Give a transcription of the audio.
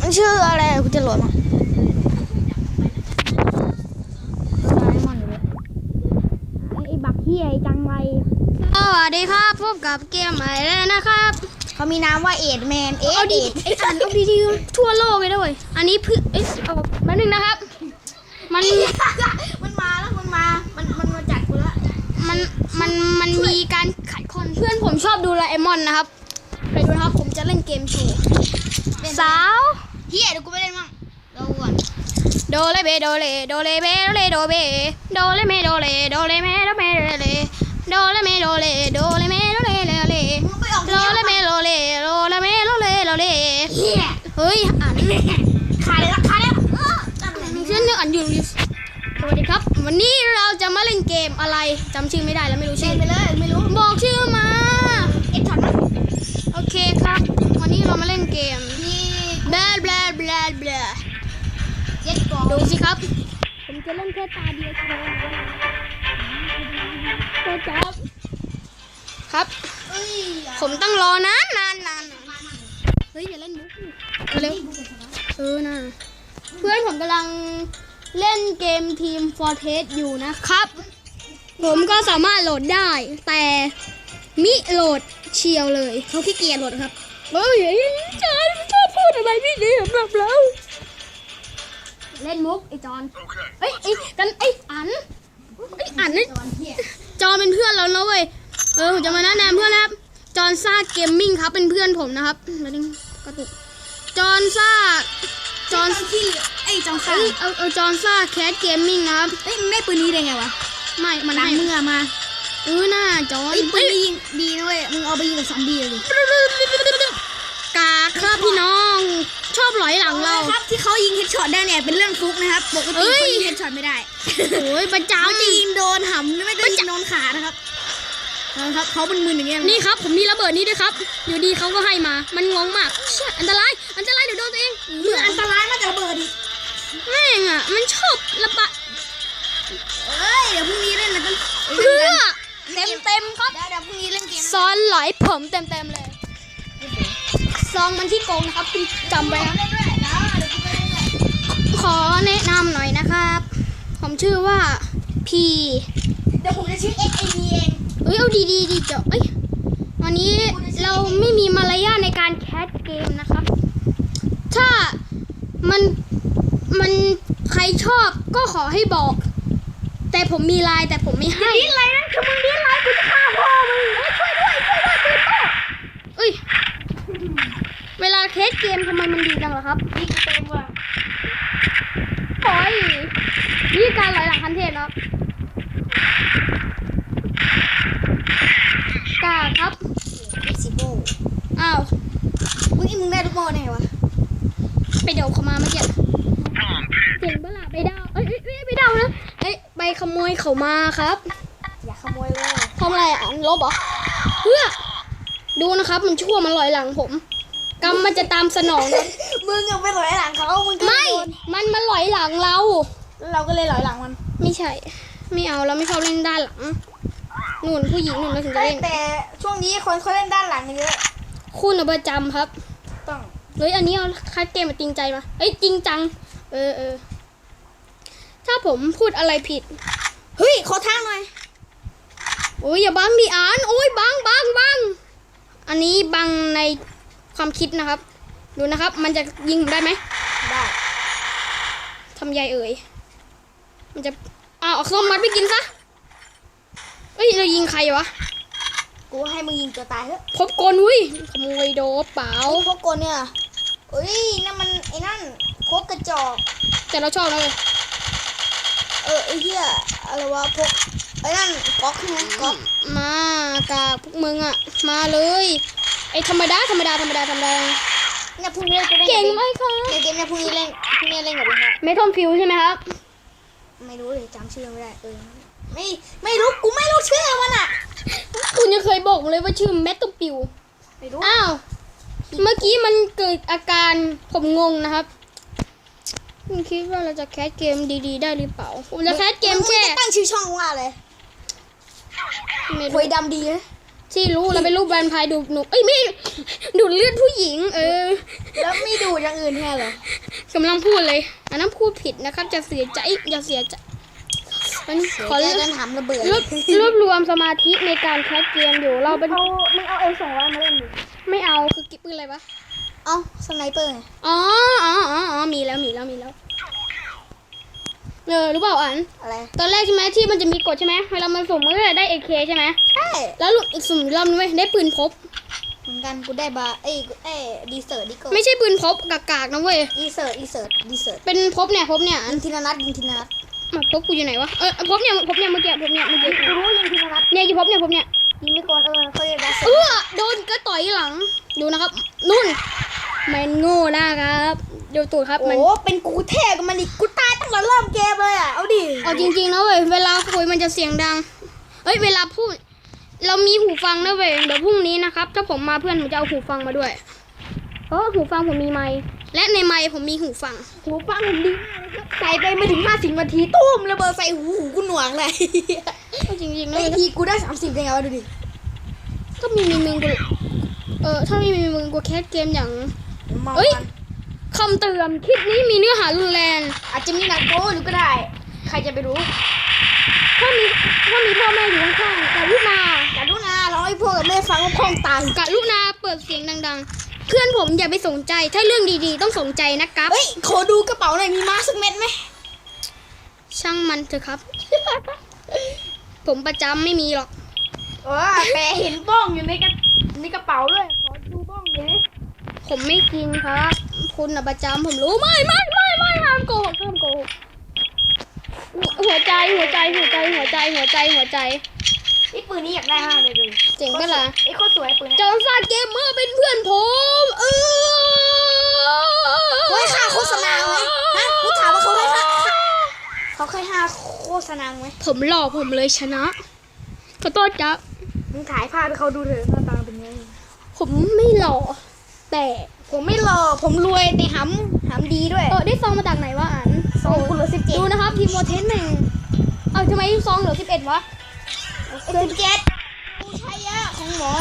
มันชื่ออะไรกูจะโหลดมาไอ้บักเฮียไอ้จังไรสวัสดีครับพบกับเกมใหม่แล้วนะครับเขามีนามว่าเอ็ดแมนเอ็เอาดดีไอ้อ่านเอาดีๆทั่วโลกเลยด้วยอันนี้เพื่อเอ้ยเอาแป๊บนึงนะครับ มันมันมาแล้วมันมา มันมันมาจัดกูละมันมันมันมีการขัดคอนเพื่อนผมชอบดูโดราเอมอนนะครับไปดูนะครับผม จะเล่นเกมโชว์สาวเฮียเดี๋ยวกูไปเล่นมั่งเราก่อนโดเลเบโดเลโดเลเบโดเลโดเบโดเลเมโดเลโดเลเมโดเมโดเลโดเลเมโดเลโดเลเมโดเลเลเลมึงไปออกโดเลเมโดเลโดเลเมโดเลโดเลเฮียเฮ้ยอ่านขายเลยละขายแล้วเออตำแหน่งนี้เช่นเรื่องอ่านอยู่ดิสวัสดีครับ วันนี้เราจะมาเล่นเกมอะไรจำชื่อไม่ได้แล้วไม่รู้เชชื่นอไปเลยไม่รู้ บอกชื่อมา เอ็ดช็อตมั้ง โอเคครับ วันนี้เรามาเล่นเกม นี่ แบลแบลแบลแบลเจ็ดกล่องดูสิครับ ผมจะเล่นแค่ตาเดียวพอก็จบครับเอ้ยผมต้องรอนานนานนานเฮ้ยอย่าเล่นมุกดิเร็วเออนะเพื่อนผมกำลังเล่นเกมทีมฟอร์เทสอยู่นะครับ ผมก็สามารถโหลดได้ แต่มิโหลดเชียวเลยเขาขี้เกียจหมดครับเฮ้ยจอน ชอบพูดอะไรไม่ดีสำหรับเราเล่นมุกไอจอนเอ้ยไอกันไออันไออันนี่จอนเฮียจอนเป็นเพื่อนเรานะเว้ยเออผมจะมาแนะนำเพื่อนนะครับ จอนซ่าเกมมิ่งครับเป็นเพื่อนผมนะครับมาดึงกระตุกจอนซ่าจอนที่ไอ้จองซ่าเอ้ยเอาเอาจอนซ่าแคสเกมมิ่งนะครับเฮ้ยมึงได้ปืนนี้ได้ไงวะไม่มันหลังให้มือมาเออน่าจอนไอ้ยปืนนี้ยิงดีนะเว้ยมึงเอาไปยิงกับซอมบี้เลย ดิกากครับพี่น้อง ชอบหลอยหลังเรา ครับที่เขายิงเฮดช็อตได้เนี่ยเป็นเรื่องฟลุกนะครับปกเอ้ติยเขายิงเฮดช็อตไม่ได้โอ้ยประจเขาจะยิงโดนหำไม่ได้ยิงโดนขานะครับนะครับเขาเป็นมืออย่างเงี้ยำนี่ครับผมมีระเบิดนี่ด้วยครับ อยู่ดีเขาก็ให้มา มันงงมากเชี่ยอันตราย อันตรายเดี๋ยวโดนตัวเองมืออันตรายมากจะระเบิดอีกแม่งอะมันชอบระบาดเอ้ยเดี๋ยวพรุ่งนี้เล่นนะกันเพื่อเต็มเต็มๆครับเดี๋ยวเดี๋ยวพรุ่งนี้เล่นเกมซ้อนหลอยผมเต็มเต็มๆเลย ซองมันที่โกงนะครับคุณจำไว้นะเล่นด้วยนะเดี๋ยวกูไปเล่นด้วยขอแนะนำหน่อยนะครับ ผมชื่อว่าพีเดี๋ยวผมจะชื่อ X A D เองเอ้ยเอาดีดีดีเจ้าเอ้ยวันนี้เราไม่มีมารยาทในการแคสเกมนะครับ ถ้ามันมันใครชอบก็ขอให้บอก แต่ผมมีไลน์แต่ผมไม่ให้ดิ้นอะไรนั่นคือมึงดิ้นอะไรกูจะฆ่าพ่อมึงเฮ้ยช่วยด้วยช่วยด้วยปืนพ่อเอ้ย เวลาแคสเกมทำไมมันดีจังเหรอครับนี่กูเต็มว่ะโอ้ยนี่การลอยหลังคันเทพนะครับกาครับเอ็กซิโบอ้าวมึงมึงได้ลูกโม่ได้ไงวะ ไปเดาเขามาเมื่อกี้เจ๋งปะล่ะไปเดาเอ้ยเอ้ยเอ้ยไปเดานะเอ้ยไปขโมยเขามาครับ อย่าขโมยเว้ยทำอะไรอะลบเหรอเพื่อดูนะครับมันชั่วมันลอยหลังผม กรรมมันจะตามสนองนะมึงยังไปหลอยหลังเขามึงก็ไม่ โดนมันมันลอยหลังเรา แล้วเราก็เลยหลอยหลังมันไม่ใช่ ไม่เอาเราไม่ชอบเล่นด้านหลังนู่นผู้หญิงนู่นเราถึงจะเอ้ยเล่น แต่ช่วงนี้คนเขาเล่นด้านหลังกันเยอะคุณเอาประจำครับ ต้องเฮ้ยอันนี้เอาคัดเกมมาจริงใจมาเอ้ยจริงจัง เออเออถ้าผมพูดอะไรผิด เฮ้ยขอทางหน่อยโอ้ยอย่าบังดิอ่าน โอ้ยบังบังบัง อันนี้บังใน ความคิดนะครับ ดูนะครับ มันจะยิงผมได้ไหมได้ทำใหญ่เอ่ยมันจะอ้าวเอาส้มมัดไปกินซะเอ้ยเรายิงใครวะกูให้มึงยิงตัวตายเถอะพบกลอุ้ยขโมยโดบเปล่าไอ้พวกกนเนี่ยเอ้ยนั่นมันไอ้นั่นพวกกระจอก แต่เราชอบแล้วเลยเออไอ้เหี้ยอะไรวะพวกไอ้นั่นก๊อกใช่ไหมก๊อก มากากพวกมึงอะมาเลยไอธรรมดาธรรมดาธรรมดาธรรมดา เนี่ยพรุ่งนี้จะเล่นเก่งไหมคะในเกมเนี่ยพรุ่งนี้เล่นพรุ่งนี้เล่นกับมึงอะเมทอมฟิวใช่ไหมครับ ไม่รู้เลยจำชื่อไม่ได้เออไม่ไม่รู้กูไม่รู้ชื่อมันอะคุณยังเคยบอกผมเลยว่าชื่อเมทอมฟิวไม่รู้อ้าวเมื่อกี้มันเกิดอาการผมงงนะครับคุณคิดว่าเราจะแคสเกมดีๆ ได้หรือเปล่าผมจะแคสเกมแค่งจะตั้งชื่อช่องว่าอะไรไม่คุรู้ยดำดีนะ ที่รู้เราเป็นรูปแวมไพร์ดูดหนูเอ้ยไม่ดูดเลือดผู้หญิง เออ แล้วไม่ดูอย่างอื่นแค่เหรอกำลังพูดเลย อันนั้นพูดผิดนะครับ จะเสียใจอย่าเสียใจมันขอเดี๋รยวจะถามระเบิดวบรวบรวมสมาธิในการแคสเกมอยู่เราเป็นเอามึงเอาเอ็มสองร้อยมาเล่นดิไม่เอาคือกิ๊บปืนอะไรวะเอาสไนเปอร์ไงอ๋ออ๋ออ๋ออ๋อมีแล้วมีแล้วมีแล้ว เออรู้เปล่าอัน อะไร ตอนแรกใช่ไหมที่มันจะมีกฎใช่ไหมเวลามันสุ่มมันก็จะได้เอเคใช่ไหมใช่ แล้วหลุดอีกสุ่มอีกรอบนึงเว้ยได้ปืนพบเหมือนกันกูได้บาร์เอ้ยเอ้ยดีเซอร์ดิโก้ไม่ใช่ปืนพบกากๆนะเว้ยดีเซอร์ดีเซอร์ดีเซอร์เป็นพบเนี่ยพบเนี่ยอัยินงทีละนัดยิงทีละนัดมาพบกูอยู่ไหนวะเออพบเนี่ยพบเนี่ยเมื่อกี้พบเนี่ยเมื่อกี้กูรู้ยิงทีละนัดเนี่ยอยู่พบเนี่ยพบเนี่ยยิงไม่โกนเออเขาเรียกดัสเซเออโดนก็ต่อยหลังดูนะครับนุ่นแมนโง่นะครับดูตูดครับโอ้มันเป็นกูเท่กับมันอีกกู ตายตั้งแต่เริ่มเกมเลยอะ เอาดิ เอาจริงๆนะเว้ยเวลาคุยมันจะเสียงดัง เอ้ยเวลาพูด เรามีหูฟังนะเว้ยเดี๋ยวพรุ่งนี้นะครับถ้าผมมาเพื่อนผมจะเอาหูฟังมาด้วย เพราะว่าหูฟังผมมีไมค์และในไมค์ผมมีหูฟัง หูฟังผมดีมากเลยครับใส่ไปไม่ถึงห้าสิบนาทีตุ้มระเบิดใส่หูหูกูหน่วงเลยก็จริงๆนะไอ้เว้ยทีกูได้สามสิบได้ไงวะดูดิก็มีมีมึงกูเออถ้าไม่มีมึงกูแคสเกมอย่าง เมาเอ้ย มัน คำเตือนคลิปนี้มีเนื้อหารุนแรง อาจจะมีหนักโป้หรือก็ได้ ใครจะไปรู้ ถ้ามีถ้ามีพ่อแม่อยู่ข้างๆกรุณากรุณาเราให้พ่อกับแม่ฟังว่าพ่องตายกรุณาเปิดเสียงดังๆ เพื่อนผมอย่าไปสนใจ ถ้าเรื่องดีๆ ต้องสนใจนะครับ เฮ้ย ขอดูกระเป๋าหน่อยมีมาสักเม็ดไหม ช่างมันเถอะครับ ผมประจำไม่มีหรอกเออแต่เห็นบ้องอยู่ในกระในกระเป๋าด้วย ขอดูบ้องเลยผมไม่กินครับ คุณน่ะประจำผมรู้ไม่ไม่ไม่ไม่ห้ามโกหกห้ามโกหกหัวใจหัวใจหัวใจหัวใจหัวใจหัวใจไอ้ปืนนี้อยากได้มากเลยดูเจ๋งปะล่ะไอ้โคตรสวยปืนจอห์นซาเกมเมอร์เป็นเพื่อนผมเออเฮ้ยค่าโฆษณาไหมฮะกูถามว่าเขาให้ค่าเขาให้ค่าโฆษณาไหมผมหล่อผมเลยชนะขอโทษครับมึงถ่ายภาพให้เขาดูเถอะหน้าตาเป็นไงผมไม่หล่อแต่ ผมไม่รอผมรวยแต่หำหำดีด้วย เออได้ซองมาจากไหนวะอันซองกูเหลือสิบเจ็ดดูนะครับทีมโมเทสหนึ่งเอาทำไมซองเหลือสิบเอ็ดวะสิบเจ็ดกูใช้เยอะของหมอ